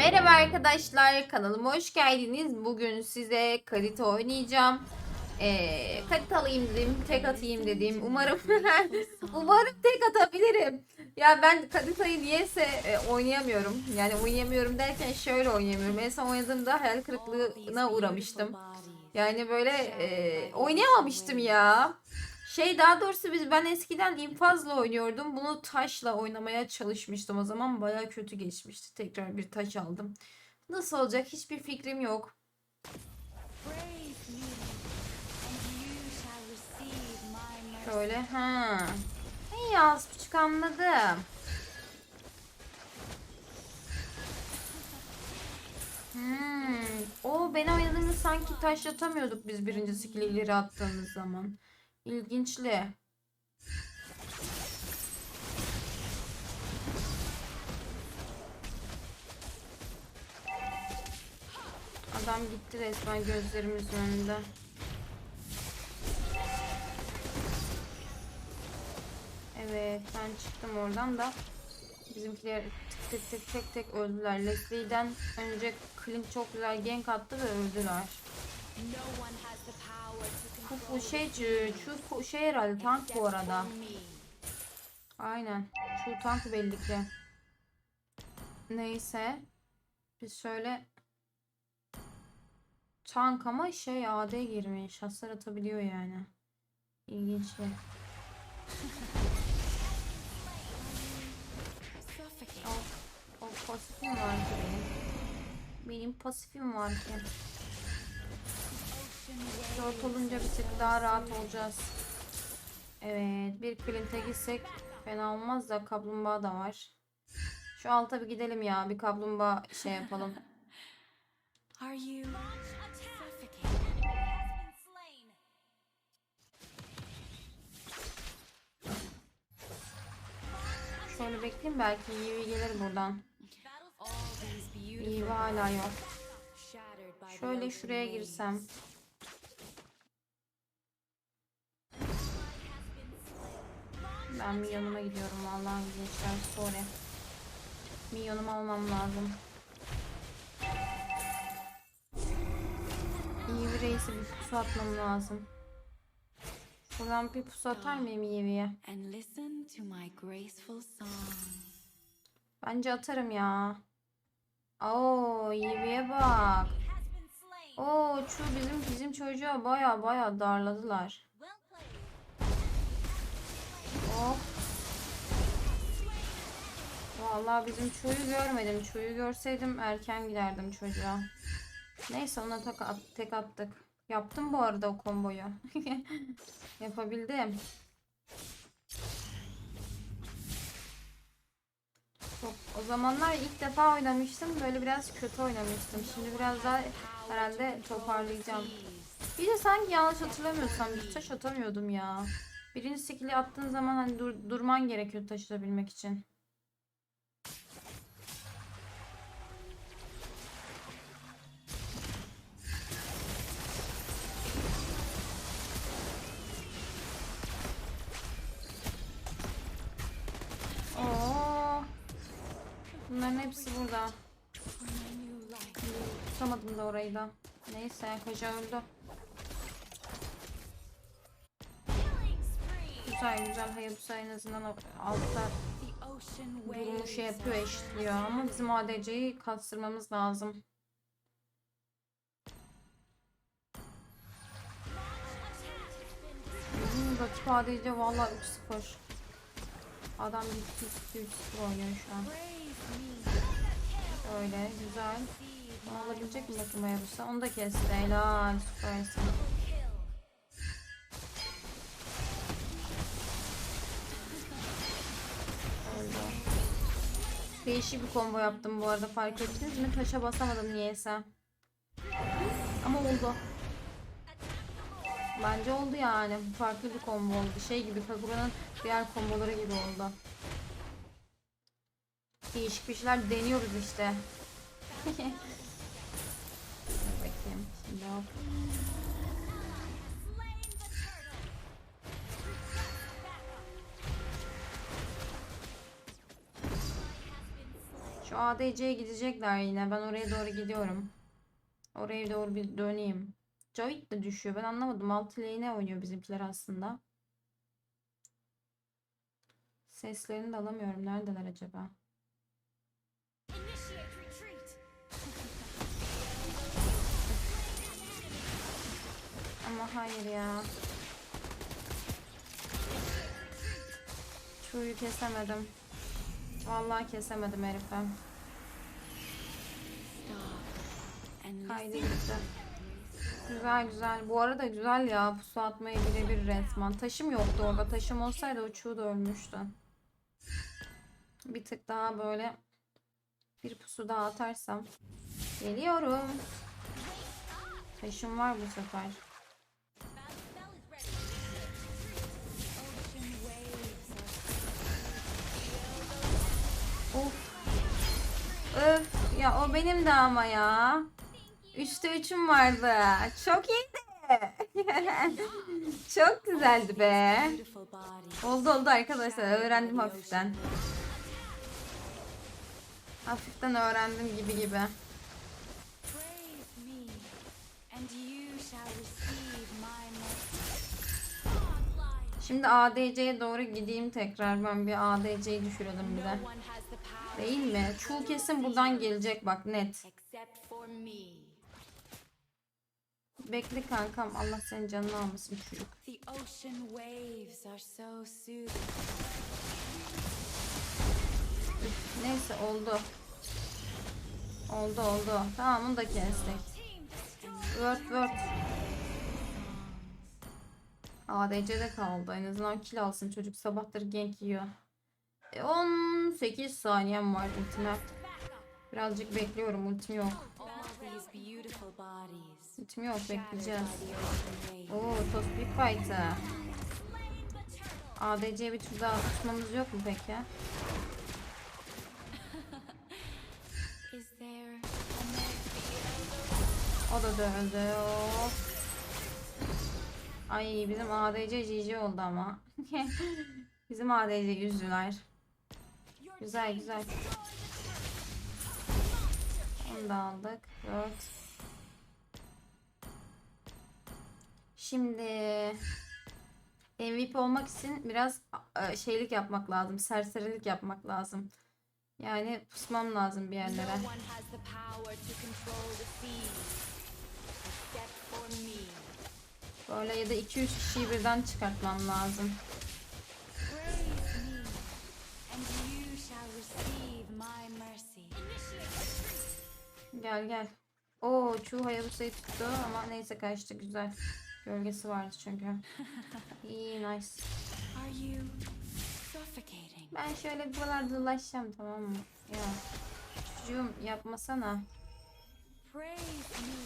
Merhaba arkadaşlar kanalıma hoş geldiniz. Bugün size kalite oynayacağım. Ee, kalite alayım dedim, tek atayım dedim. Umarım umarım tek atabilirim. Ya ben Kalita'yı niyeyse e, oynayamıyorum. Yani oynayamıyorum derken şöyle oynayamıyorum. En son oynadığımda hayal kırıklığına uğramıştım. Yani böyle e, oynayamamıştım ya. Şey daha doğrusu biz ben eskiden infazla oynuyordum. Bunu taşla oynamaya çalışmıştım. O zaman baya kötü geçmişti. Tekrar bir taş aldım. Nasıl olacak hiçbir fikrim yok. Şöyle ha. İyi az buçuk anladım. Hmm. O ben oynadığımız sanki taş atamıyorduk biz birinci skill'i ileri attığımız zaman. İlginçli. Adam gitti resmen gözlerimizin önünde. Evet ben çıktım oradan da bizimkiler tık tık tık tek tek öldüler. Leslie'den önce Clint çok güzel gank attı ve öldüler. Bu, bu şey şu şey herhalde tank bu arada. Aynen. Şu tank belli ki. Neyse. Biz şöyle tank ama şey AD girmiş. Hasar atabiliyor yani. İlginç şey. Pasifim var ki benim. Benim pasifim var ki. Dört olunca bir tık daha rahat olacağız. Evet bir Clint'e gitsek fena olmaz da kaplumbağa da var. Şu alta bir gidelim ya bir kaplumbağa şey yapalım. Şöyle bekleyeyim belki Yivi gelir buradan. Yivi hala yok. Şöyle şuraya girsem. Ben milyonuma gidiyorum vallahi gençler sorry. Milyonumu almam lazım. Yivi reisi bir pusu atmam lazım. Şuradan bir pusu atar mıyım song. Bence atarım ya. Oo, Yivi'ye bak. Oo, şu bizim bizim çocuğa baya baya darladılar. Vallahi bizim çocuğu görmedim. Çocuğu görseydim erken giderdim çocuğa. Neyse ona tek, at, tek attık. Yaptım bu arada o komboyu. Yapabildim. Çok, o zamanlar ilk defa oynamıştım. Böyle biraz kötü oynamıştım. Şimdi biraz daha herhalde toparlayacağım. Bir de sanki yanlış hatırlamıyorsam bir taş atamıyordum ya. Birinci skill'i attığın zaman hani dur- durman gerekiyor taşıyabilmek için. Tutamadım da orayı da. Neyse koca öldü. Güzel güzel Hayabusa en azından altta durumu şey yapıyor eşitliyor ama bizim ADC'yi kastırmamız lazım. Bizim rakip ADC valla 3-0. Adam gitti 3-0 oynuyor şu an. Öyle güzel. Alabilecek mi bakayım Hayabusa? Onu da kesti. Helal süpersin. Değişik bir combo yaptım bu arada fark ettiniz mi? Taşa basamadım niyeyse. Ama oldu. Bence oldu yani. Farklı bir combo oldu. Şey gibi Kagura'nın diğer komboları gibi oldu. Değişik bir şeyler deniyoruz işte. Bakayım. Şimdi hop. Şu ADC'ye gidecekler yine. Ben oraya doğru gidiyorum. Oraya doğru bir döneyim. Joyt de düşüyor. Ben anlamadım. Altı lane'e oynuyor bizimkiler aslında. Seslerini de alamıyorum. Neredeler acaba? Hayır ya. Çuyu kesemedim. Vallahi kesemedim herife. Güzel. Güzel güzel. Bu arada güzel ya. Pusu atmaya birebir resmen. Taşım yoktu orada. Taşım olsaydı o çuğu da ölmüştü. Bir tık daha böyle bir pusu daha atarsam. Geliyorum. Taşım var bu sefer. Of. Öf. Ya o benim de ama ya. Üçte üçüm vardı. Çok iyiydi. Çok güzeldi be. Oldu oldu arkadaşlar. Öğrendim hafiften. Hafiften öğrendim gibi gibi. Şimdi ADC'ye doğru gideyim tekrar. Ben bir ADC'yi düşürelim bir de. Değil mi? Çul kesin buradan gelecek bak net. Bekle kankam. Allah senin canını almasın çocuk. Neyse oldu. Oldu oldu. Tamam bunu da kestik. Word word. ADC'de kaldı. En azından kill alsın çocuk. Sabahtır gank yiyor. E, 18 saniyem var ultime. Birazcık bekliyorum. Ultim yok. Ultim yok. Bekleyeceğiz. Oo tost big fight'ı. ADC'ye bir tur daha tutmamız yok mu peki? O da döndü. Of. Ay bizim ADC GG oldu ama. bizim ADC yüzüler. Güzel güzel. Onu da aldık. Dört. Şimdi MVP olmak için biraz e, şeylik yapmak lazım. Serserilik yapmak lazım. Yani pusmam lazım bir No yerlere. one Böyle ya da 2-3 kişiyi birden çıkartmam lazım. Gel gel. Oo Chu Hayabusa'yı tuttu ama neyse kaçtı güzel. Gölgesi vardı çünkü. İyi nice. Ben şöyle buralarda dolaşacağım tamam mı? Ya çocuğum yapmasana. Praise me,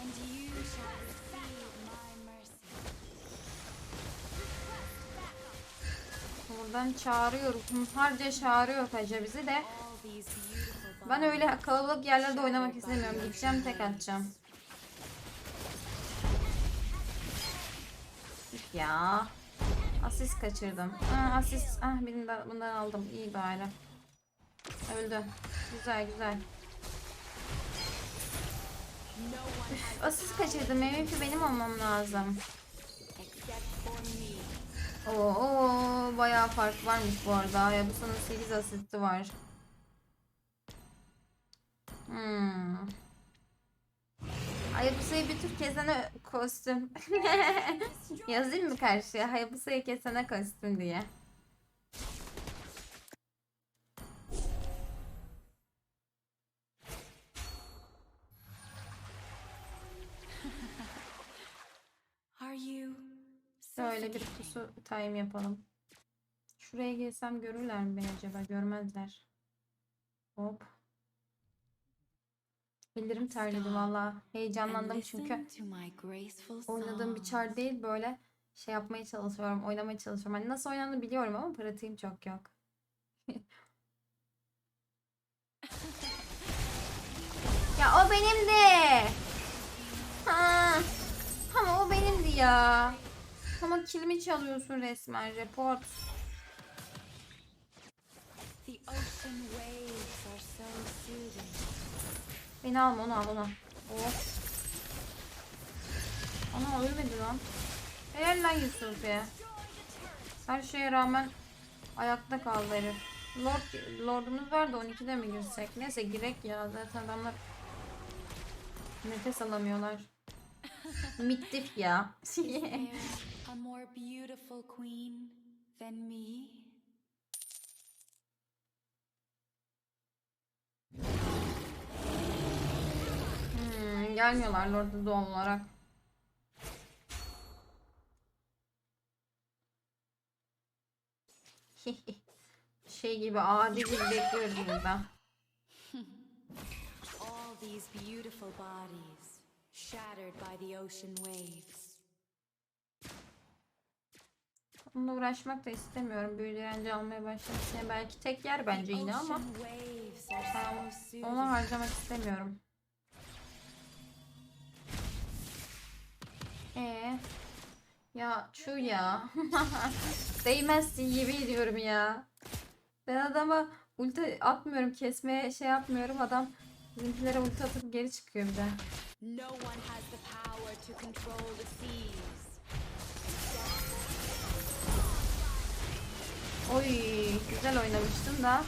and you shall receive Buradan çağırıyor. Harca çağırıyor Kaca bizi de. Ben öyle kalabalık yerlerde oynamak istemiyorum. Gideceğim tek atacağım. Üf ya. Asist kaçırdım. Aa, asist. Ah birinden, bundan aldım. İyi bari. Öldü. Güzel güzel. Has Asist kaçırdım. MVP benim olmam lazım. Oo bayağı fark varmış bu arada. Ya bu sana 8 asisti var. Hmm. Hayabusa'yı bir tür kesene kostüm. Yazayım mı karşıya? Hayabusa'yı kesene kostüm diye. Pusu time yapalım. Şuraya gelsem görürler mi beni acaba? Görmezler. Hop. Ellerim terledi valla. And Heyecanlandım çünkü. Oynadığım bir çar değil böyle şey yapmaya çalışıyorum, oynamaya çalışıyorum. Hani nasıl oynandığını biliyorum ama pratiğim çok yok. ya o benimdi. Ha. Ama o benimdi ya. Ama kilimi çalıyorsun resmen. Report. Beni alma onu al onu. Of. Ana ölmedi lan. Helal lan Yusuf ya. Her şeye rağmen ayakta kaldı herif. Lord, Lord'umuz var da 12'de mi girsek? Neyse girek ya zaten adamlar nefes alamıyorlar. Mittif ya. A more beautiful queen than me? Hmm, gelmiyorlar Lord'u doğal olarak. şey gibi adi gibi bekliyoruz burada. All these beautiful bodies shattered by the ocean waves. Onunla uğraşmak da istemiyorum. Büyü direnci almaya başlamışsın. Belki tek yer bence yine ama ben onu harcamak istemiyorum. Ee, ya şu ya. Değmezsin yemin ediyorum ya. Ben adama ulti atmıyorum kesmeye şey yapmıyorum adam bizimkilere ulti atıp geri çıkıyor bir de. No one has the power to control the seas. Oy güzel oynamıştım da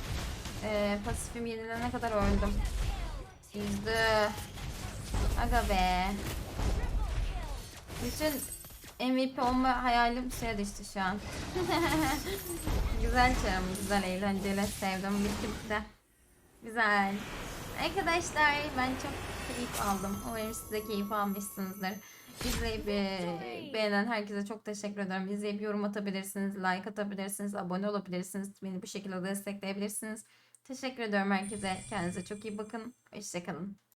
eee pasifim yenilene kadar öldüm. Üzdü. Aga be. Bütün MVP olma hayalim suya düştü şu an. güzel çağım, güzel eğlenceli, sevdim. Bitti bitti. Güzel. Arkadaşlar ben çok keyif aldım. Umarım siz de keyif almışsınızdır. İzleyip e, beğenen herkese çok teşekkür ederim. İzleyip yorum atabilirsiniz, like atabilirsiniz, abone olabilirsiniz. Beni bu şekilde destekleyebilirsiniz. Teşekkür ediyorum herkese. Kendinize çok iyi bakın. Hoşçakalın.